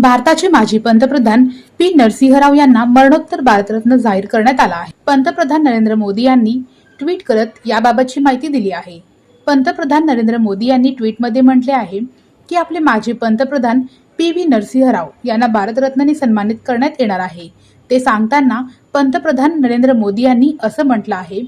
भारताचे माजी पंतप्रधान पी नरसिंहराव यांना मरणोत्तर भारतरत्न जाहीर करण्यात आला आहे. पंतप्रधान नरेंद्र मोदी यांनी ट्विट करत याबाबतची माहिती दिली आहे. पंतप्रधान नरेंद्र मोदी यांनी ट्विटमध्ये म्हटले आहे की आपले माजी पंतप्रधान पी व्ही नरसिंहराव यांना भारतरत्नाने सन्मानित करण्यात येणार आहे. ते सांगताना पंतप्रधान नरेंद्र मोदी यांनी असं म्हटलं आहे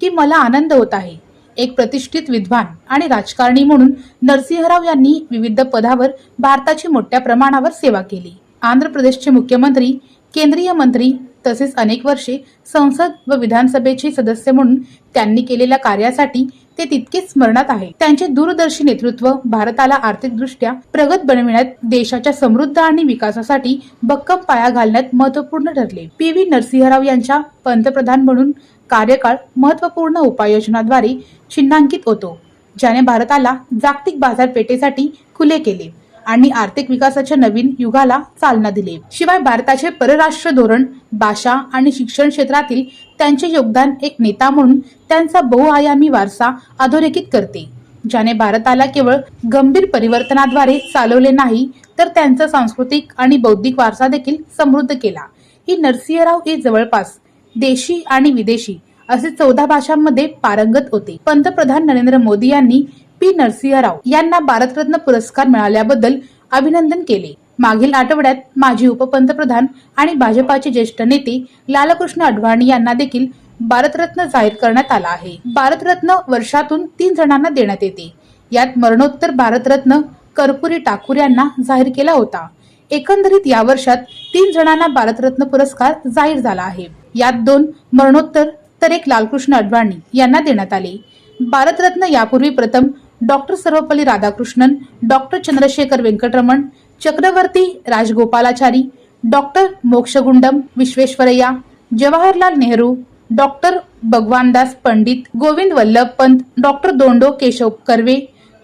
की मला आनंद होत आहे एक प्रतिष्ठित विद्वान आणि राजकारणी म्हणून नरसिंहराव यांनी विविध पदावर भारताची मोठ्या प्रमाणावर सेवा केली. आंध्र प्रदेशचे मुख्यमंत्री केंद्रीय मंत्री तसेच अनेक वर्षे संसद व विधानसभेचे सदस्य म्हणून त्यांनी केलेल्या कार्यासाठी ते तितकेच स्मरणात आहे. त्यांचे दूरदर्शी नेतृत्व भारताला आर्थिकदृष्ट्या प्रगत बनविण्यात देशाच्या समृद्ध आणि विकासासाठी भक्कम पाया घालण्यात महत्त्वपूर्ण ठरले. पी. व्ही. नरसिंहराव यांच्या पंतप्रधान म्हणून कार्यकाळ महत्त्वपूर्ण उपाययोजनाद्वारे चिन्हांकित होतो ज्याने भारताला जागतिक बाजारपेठेसाठी खुले केले. आणि आर्थिक विकासाच्या नवीन युगाला चालना दिली. शिवाय भारताचे परराष्ट्र धोरण भाषा आणि शिक्षण क्षेत्रातील त्यांचे योगदान एक नेता म्हणून त्यांचा बहुआयामी वारसा अधोरेखित करते. ज्याने भारताला केवळ गंभीर परिवर्तनाद्वारे चालवले नाही तर त्यांचा सांस्कृतिक आणि बौद्धिक वारसा देखील समृद्ध केला. ही नरसिंहराव हे जवळपास देशी आणि विदेशी असे चौदा भाषांमध्ये पारंगत होते. पंतप्रधान नरेंद्र मोदी यांनी पी नरसिंहराव यांना भारतरत्न पुरस्कार मिळाल्याबद्दल अभिनंदन केले. मागील आठवड्यात माजी उपपंतप्रधान आणि भाजपाचे ज्येष्ठ नेते लालकृष्ण अडवाणी यांना देखील भारतरत्न जाहीर करण्यात आला आहे. भारतरत्न वर्षातून तीन जणांना देण्यात येते. यात मरणोत्तर भारतरत्न कर्पुरी ठाकूर यांना जाहीर केला होता. एकंदरीत या वर्षात तीन जणांना भारतरत्न पुरस्कार जाहीर झाला आहे. यात दोन मरणोत्तर तर एक लालकृष्ण अडवाणी यांना देण्यात आले. भारतरत्न यापूर्वी प्रथम doctor Sarvepalli Radhakrishnan doctor Chandrasekhara Venkataraman Chakravarti Rajagopalachari doctor Mokshagundam Visvesvaraya Jawaharlal Nehru doctor Bhagwandas Pandit Govind Ballabh Pant doctor Dhondo Keshav Karve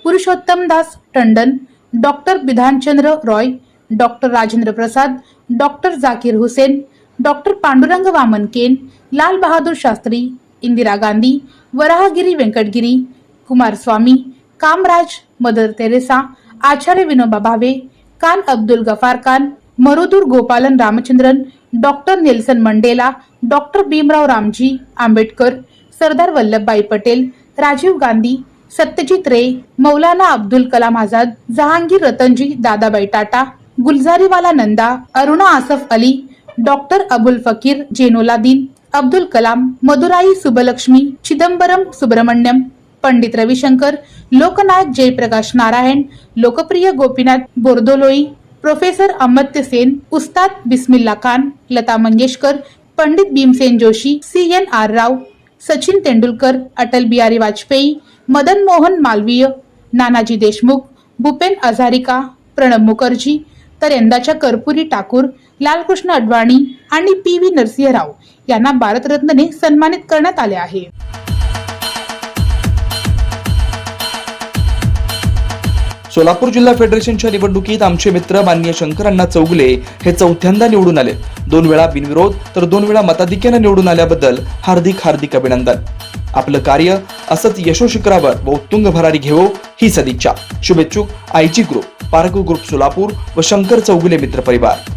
Purushottamdas Tandon doctor Bidhanchandra Roy doctor Rajendra Prasad doctor Zakir Hussain doctor Pandurang Vaman Kane Lal Bahadur Shastri Indira Gandhi Varahagiri Venkatagiri Kumaraswami Kamaraj Mother Teresa Acharya Vinoba Bhave Khan Abdul Ghaffar Khan Marudur Gopalan Ramachandran doctor Nelson Mandela doctor Bhimrao Ramji Ambedkar Sardar Vallabhbhai Patel Rajiv Gandhi Satyajit Ray Maulana Abdul Kalam Azad Jehangir Ratanji Dadabhoy Tata Gulzarilal Nanda Aruna Asaf Ali doctor Abul Fakir Jainulabdeen Abdul Kalam Madurai Subbulakshmi Chidambaram Subramaniam Pandit Ravishankar Loknayak Jayaprakash Narayan Lokpriya Gopinath Bordoloi professor Amartya Sen Ustad Bismillah Khan Lata Mangeshkar Pandit Bhimsen Joshi C N R. Rao Sachin Tendulkar Atal Bihari Vajpayee Madan Mohan Malaviya Nanaji Deshmukh Bhupen Hazarika Pranab Mukherjee तर यंदाच्या कर्पुरी ठाकूर लालकृष्ण अडवाणी आणि P V Narasimha Rao यांना भारतरत्नने सन्मानित करण्यात आले आहे. सोलापूर जिल्हा फेडरेशनच्या निवडणुकीत आमचे मित्र माननीय शंकरांना चौगुले हे चौथ्यांदा निवडून आले. दोन वेळा बिनविरोध तर दोन वेळा मताधिक्यानं निवडून आल्याबद्दल हार्दिक हार्दिक अभिनंदन. आपलं कार्य असंच यशोशिखरावर व उत्तुंग भरारी घेवो ही सदिच्छा. शुभेच्छुक IG group park group Solapur व शंकर चौगुले मित्र परिवार.